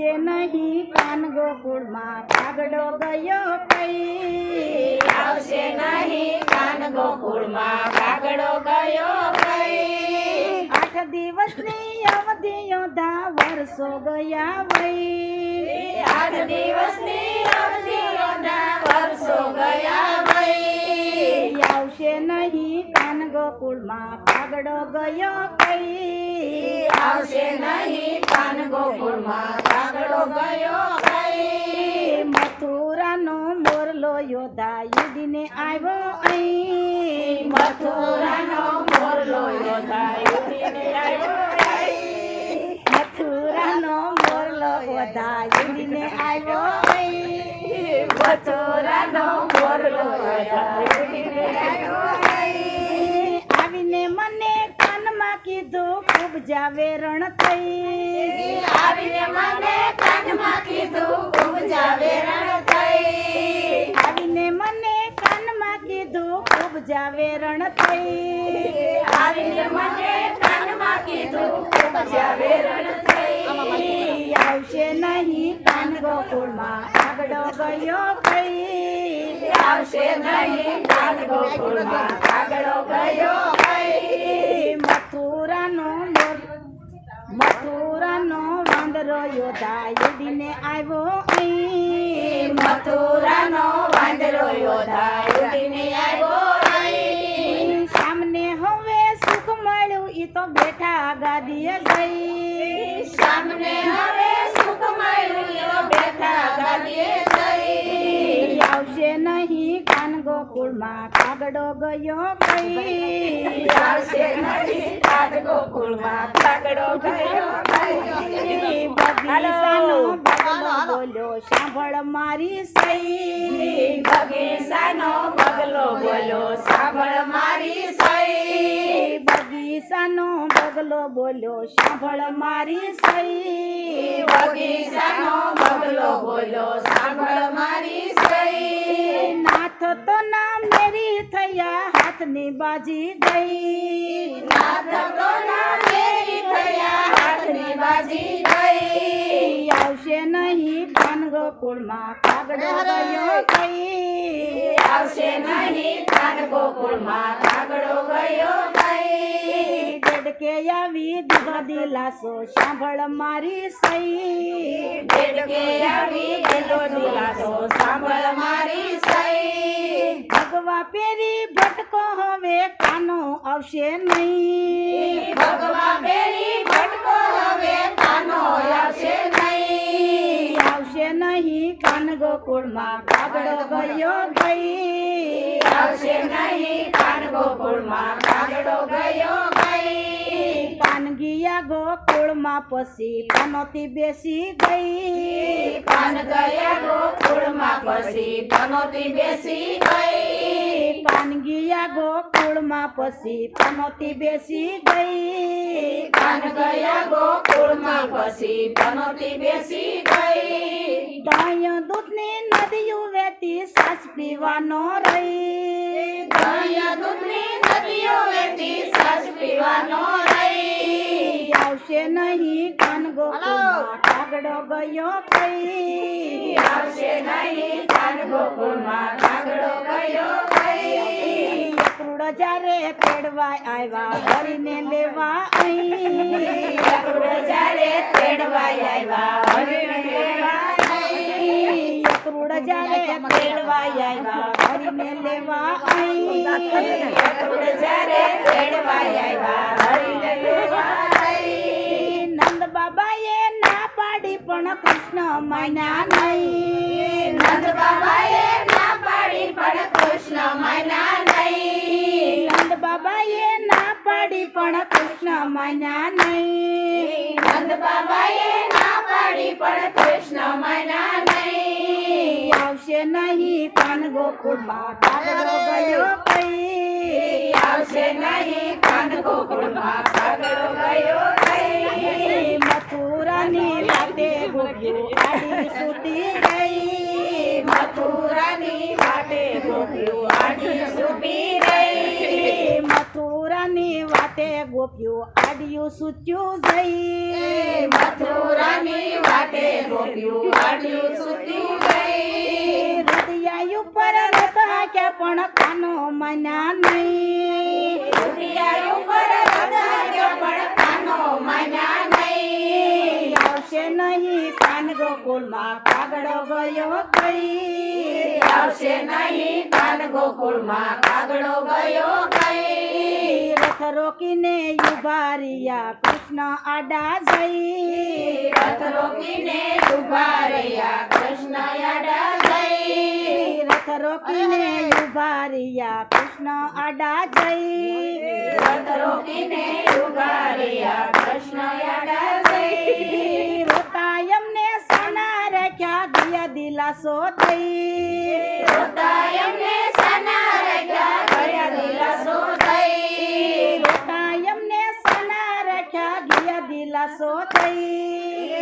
આવશે નહીં કાન ગોકુળમાં. કાગડો ગયો કઈ આવશે નહીં કાન ગોકુળમાં. કાગડો ગયો કઈ આઠ દિવસની અવધિ યોધા વર્ષો ગયા વઈ આઠ દિવસની અવધિઓના વર્ષો ગયા વઈ આવશે નહીં કાન ગોકુળમાં પાગડો ગયો કઈ. આવશે નહીં કાન ગોકુળમાં પાગડો ગયો કઈ. મથુરાનો મોરલો યોધા યુધીને આવ્યો અહીં. મથુરાનો મોરલો યોધા આવ્યો. મથુરાનો મોરલો યુધીને આવ્યો મથુરાનો મોરલો. આવીને મને કાનમાં કીધું ખૂબ જાવેરણ થઈ. આવીને મને કાનમાં કીધું ખૂબ જાવેરણ થઈ. આવીને મને કાનમાં કીધું ખૂબ જાવેરણ થઈ. આવીને મને કાનમાં કીધું ખૂબ આવશે નહીં કાન ગોકુળમાં આગળો ગયો કઈ આવશે નહીં કાન ગોકુળમાં કાગડો ગયો કઈ મથુરાનો મથુરાનો વાંદરો યોધા યુધીને આવ્યો અહીં મથુરાનો વાંદરો યોધા યુધીને આવ્યો તો બેઠા ગાદીએ જઈ સામને હવે આવશે નહીં કાન ગોકુળમાં કાગડો ગયો કઈ આવશે નહીં કાન ગોકુળમાં કાગડો ગયો કઈ. બગીચાનો બગલો બોલ્યો સાંભળ મારી સઈ. બગીચાનો બગલો બોલો સાંભળ મારી સઈ. બગીચાનો બગલો બોલ્યો સાંભળ મારી સહી વગીસાનો બગલો બોલ્યો સાંભળ મારી સહી નાથ તો ના મેરી થયા હાથની બાજી ગઈ. નાથ તોના મેરી થયા હાથની બાજી ગઈ. આવશે નહીં કાન કુળમાં કાગડો ગયો કઈ આવશે નહીં ભાનગો કુળમાં કાગડો ગયો કઈ દેડકે આવી દીવા દિલાસો સાંભળ મારી સહી દેડકે આવી ગેલો દિલાસો સાંભળ મારી સહી ભગવા પેરી ભટકો હવે કાનો આવશે નહીં. ભગવા પેરી ભટકો હવે કાનો આવશે નહીં. આવશે નહીં કાન ગોકુળમાં કાગડો ગયો ગઈ. આવશે નહીં કાન ગોકુળમાં કાગડો ગયો કાનગીયા ગોકુળમાં પછી પનોતી બેસી ગઈ. પાન ગયા ગોકુળમાં પછી પનોતી બેસી ગઈ. કાનગીયા ગોકુળમાં પછી પનોતી બેસી ગઈ. પાન ગયા ગોકુળમાં પછી પનોતી બેસી ગઈ. દહીં દૂધની નદીઓ વેતી સાસ પીવાનો રહી. સાસ પીવાનો રહી. આવશે નહીં કાન ગોકુળમાં. કાગડો ગયો કઈ આવશે નહીં કાન ગોકુળમાં. કાગડો ગયો ગઈ એકરુડ જ્યારે તેડવાય આવ્યા હરીને લેવા અહીં. એકડું જ્યારે તેડવાય આવ્યા હરીને લેવા નહીં. એકરુડ જ્યારે તેડવાય આવ્યા હરીને લેવા અહીં એકડું જ્યારે તેડવાય આવ્યા હરીને લેવા નહીં. નંદ બાબાએ ના પાડી પણ કૃષ્ણ માન્યા નહીં નંદ બાબાએ ના પાડી પણ કૃષ્ણ માન્યા નહીં નંદ બાબાએ ના પાડી પણ કૃષ્ણ માન્યા નહીં નંદ બાબાએ ના પાડી પણ કૃષ્ણ મના નહીં. આવશે નહીં કાન ગોકુળમાં કાગડો ગયો કઈ આવશે નહીં કાન ગોકુળમાં કાગડો ગયો કઈ મથુરાની વાતે ગોપ્યું આડી સૂતી ગઈ. મથુરાની આડી સૂતી રહી મથુરાની વાતે ગોપ્યો આડિયું સૂચ્યું જઈ મથુરાની વાટે રહ્યું હાડ્યું સૂત્યું ગઈ હૃદય ઉપર રથ હાક્યા કાગડો ગયો કઈ આવશે નહીં કાન ગોકુળમાં કાગડો ગયો ગઈ. રથ રોકીને યુભારિયા કૃષ્ણ આડા જઈ. રથ રોકીને ઊભા રહ્યા કૃષ્ણ આડા જઈ. રથ રોકીને યુભારિયા કૃષ્ણ આડા જઈ. રથ રોકીને કૃષ્ણ આડા જઈ. રોતા એમને સાના રાખ્યા દિયા દિલાસો થઈ રોતા એમને સાના રાખ્યા ગયા દિલાસો થઈ રોતા એમને સાના રાખ્યા ગયા દિલાસો થઈ રોતા એમને સાના રાખ્યા ગયા દિલાસો થઈ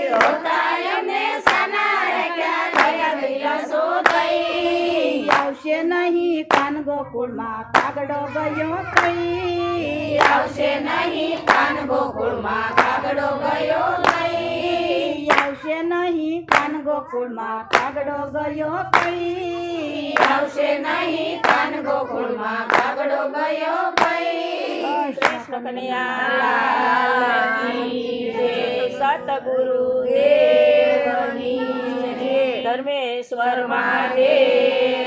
આવશે નહીં કાન ગોકુળમાં કાગડો ગયો કઈ આવશે નહીં કાન ગોકુળમાં કાગડો ગયો ગઈ આવશે નહીં કાન ગોકુળમાં કાગડો ગયો કઈ આવશે નહીં કાન ગોકુળમાં કાગડો ગયો ગઈ કૃષ્ણ સતગુરુ દેવની. ધર્મેશ્વર મહાદેવની